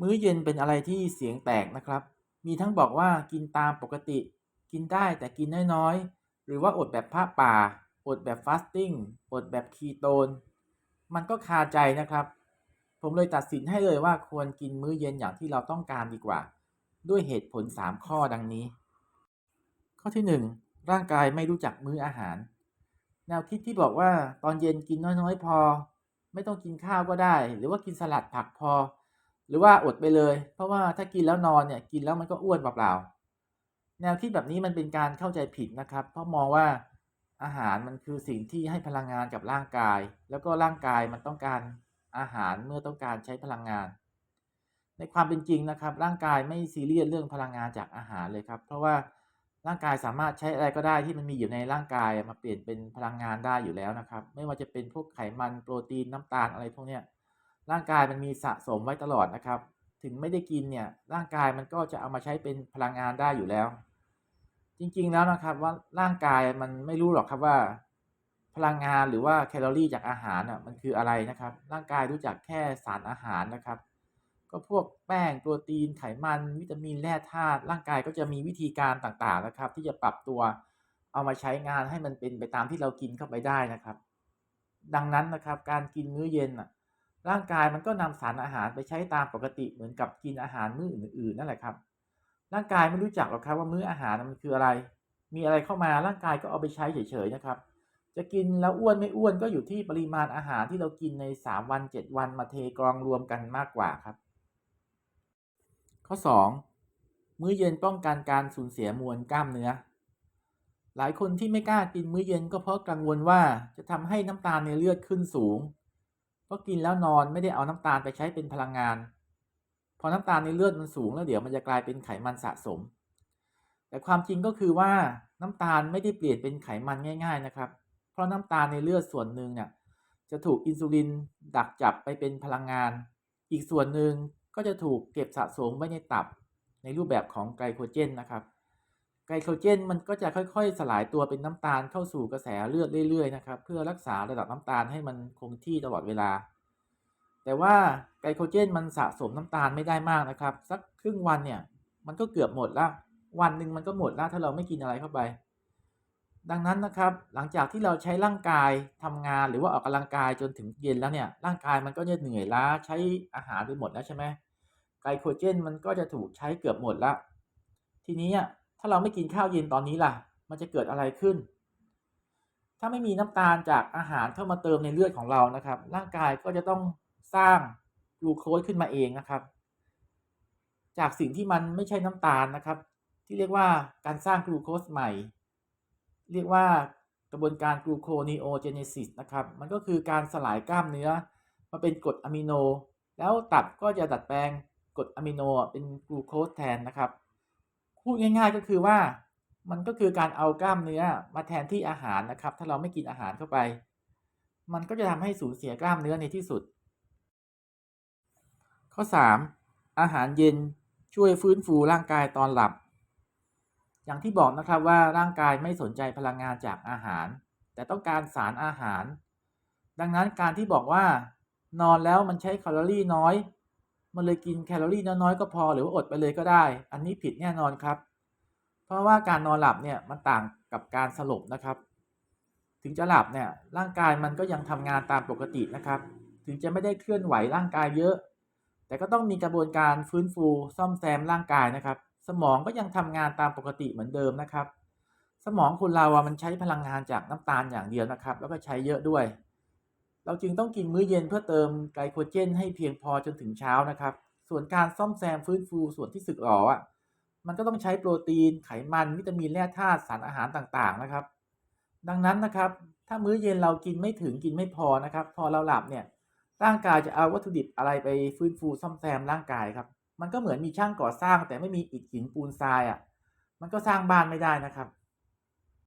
มื้อเย็นเป็นอะไรที่เสียงแตกนะครับ มีทั้งบอกว่ากินตามปกติ กินได้แต่กินน้อยๆ หรือว่าอดแบบผ้าป่า อดแบบฟาสติ้ง อดแบบคีโตน มันก็คาใจนะครับ ผมเลยตัดสินให้เลยว่าควรกินมื้อเย็นอย่างที่เราต้องการดีกว่า ด้วยเหตุผล 3 ข้อดังนี้ ข้อที่ 1 ร่างกายไม่รู้จักมื้ออาหาร แนวคิดที่บอกว่าตอนเย็นกินน้อยๆ พอ ไม่ต้องกินข้าวก็ได้ หรือว่ากินสลัดผักพอ หรือว่าอดไปเลย เพราะว่าถ้ากินแล้วนอนเนี่ยกินแล้วมันก็อ้วนเปล่าๆแนวคิดแบบนี้มันเป็นการเข้าใจผิดนะครับ เพราะมองว่าอาหารมันคือสิ่งที่ให้พลังงานกับร่างกาย แล้วก็ร่างกายมันต้องการอาหารเมื่อต้องการใช้พลังงาน ในความเป็นจริงนะครับ ร่างกายไม่ซีเรียสเรื่องพลังงานจากอาหารเลยครับ เพราะว่าร่างกายสามารถใช้อะไรก็ได้ที่มันมีอยู่ในร่างกายมาเปลี่ยนเป็นพลังงานได้อยู่แล้วนะครับ ไม่ว่าจะเป็นพวกไขมันโปรตีนน้ำตาลอะไรพวกเนี้ย ร่างกายมันมีสะสมไว้ตลอดนะครับ ถึงไม่ได้กินเนี่ยร่างกายมันก็จะเอามาใช้เป็นพลังงานได้อยู่แล้ว จริงๆแล้วนะครับว่าร่างกายมันไม่รู้หรอกครับว่า พลังงานหรือว่าแคลอรี่จากอาหารอะมันคืออะไรนะครับ ร่างกายรู้จักแค่สารอาหารนะครับ ก็พวกแป้งโปรตีนไขมัน วิตามินแร่ธาตุร่างกายก็จะมีวิธีการต่างๆนะครับ ที่จะปรับตัวเอามาใช้งานให้มันเป็นไปตามที่เรากินเข้าไปได้นะครับ ดังนั้นนะครับการกินมื้อเย็นอะ ร่างกายมันก็นำสารอาหารไปใช้ตามปกติเหมือนกับกินอาหารมื้ออื่นๆนั่นแหละครับ ร่างกายไม่รู้จักหรอกครับว่ามื้ออาหารมันคืออะไร มีอะไรเข้ามาร่างกายก็เอาไปใช้เฉยๆนะครับ จะกินแล้วอ้วนไม่อ้วนก็อยู่ที่ปริมาณอาหารที่เรากินใน 3 วัน 7 วันมาเทกรองรวมกันมากกว่าครับ ข้อ 2 มื้อเย็นป้องกันการสูญเสียมวลกล้ามเนื้อ หลายคนที่ไม่กล้ากินมื้อเย็นก็เพราะกังวลว่าจะทำให้น้ำตาลในเลือดขึ้นสูง เพราะกินแล้วนอนไม่ได้เอาน้ำตาลไปใช้เป็นพลังงาน พอน้ำตาลในเลือดมันสูงแล้วเดี๋ยวมันจะกลายเป็นไขมันสะสม แต่ความจริงก็คือว่าน้ำตาลไม่ได้เปลี่ยนเป็นไขมันง่าย ๆนะครับ เพราะน้ำตาลในเลือดส่วนหนึ่งเนี่ยจะถูกอินซูลินดักจับไปเป็นพลังงาน อีกส่วนหนึ่งก็จะถูกเก็บสะสมไว้ในตับในรูปแบบของไกลโคเจนนะครับ ไกลโคเจนมันก็จะค่อยๆ สลายตัวเป็นน้ำตาลเข้าสู่กระแสเลือดเรื่อยๆนะครับเพื่อรักษาระดับน้ำตาลให้มันคงที่ตลอดเวลา แต่ว่าไกลโคเจนมันสะสมน้ำตาลไม่ได้มากนะครับ สักครึ่งวันเนี่ยมันก็เกือบหมดแล้ววันหนึ่งมันก็หมดแล้วถ้าเราไม่กินอะไรเข้าไป ดังนั้นนะครับ หลังจากที่เราใช้ร่างกายทำงานหรือว่าออกกำลังกายจนถึงเย็นแล้วเนี่ยร่างกายมันก็จะเหนื่อยล้าใช้อาหารไปหมดแล้วใช่ไหมไกลโคเจนมันก็จะถูกใช้เกือบหมดแล้วทีนี้ ถ้าเราไม่กินข้าวเย็นตอนนี้ล่ะ มันจะเกิดอะไรขึ้น ถ้าไม่มีน้ำตาลจากอาหารเข้ามาเติมในเลือดของเรานะครับ ร่างกายก็จะต้องสร้างกลูโคสขึ้นมาเองนะครับ จากสิ่งที่มันไม่ใช่น้ำตาลนะครับ ที่เรียกว่าการสร้างกลูโคสใหม่ เรียกว่ากระบวนการกลูโคนีโอเจเนซิสนะครับ มันก็คือการสลายกล้ามเนื้อมาเป็นกรดอะมิโน แล้วตับก็จะดัดแปลงกรดอะมิโนเป็นกลูโคสแทนนะครับ พูดง่ายๆก็คือว่ามันก็คือการเอากล้ามเนื้อมาแทนที่อาหารนะครับ ถ้าเราไม่กินอาหารเข้าไป มันก็จะทำให้สูญเสียกล้ามเนื้อในที่สุด ข้อ 3 อาหารเย็นช่วยฟื้นฟูร่างกายตอนหลับ อย่างที่บอกนะครับว่าร่างกายไม่สนใจพลังงานจากอาหาร แต่ต้องการสารอาหาร ดังนั้นการที่บอกว่า นอนแล้วมันใช้แคลอรี่น้อย มันเลยกินแคลอรี่น้อยๆก็พอหรือว่าอดไปเลยก็ได้ อันนี้ผิดแน่นอนครับ เพราะว่าการนอนหลับเนี่ยมันต่างกับการสลบนะครับ ถึงจะหลับเนี่ยร่างกายมันก็ยังทำงานตามปกตินะครับ ถึงจะไม่ได้เคลื่อนไหวร่างกายเยอะ แต่ก็ต้องมีกระบวนการฟื้นฟูซ่อมแซมร่างกายนะครับ สมองก็ยังทำงานตามปกติเหมือนเดิมนะครับ สมองคนเราอะมันใช้พลังงานจากน้ำตาลอย่างเดียวนะครับ แล้วก็ใช้เยอะด้วย เราจึงต้องกินมื้อเย็นเพื่อเติมไกลโคเจน ให้เพียงพอจนถึงเช้านะครับ ส่วนการซ่อมแซมฟื้นฟูส่วนที่สึกหรออะมันก็ต้องใช้โปรตีนไขมันวิตามินแร่ธาตุสารอาหารต่างๆนะครับ ดังนั้นนะครับ ถ้ามื้อเย็นเรากินไม่ถึงกินไม่พอนะครับ พอเราหลับเนี่ยร่างกายจะเอาวัตถุดิบอะไรไปฟื้นฟูซ่อมแซมร่างกายครับ มันก็เหมือนมีช่างก่อสร้างแต่ไม่มีอิฐหินปูนทรายอะ มันก็สร้างบ้านไม่ได้นะครับ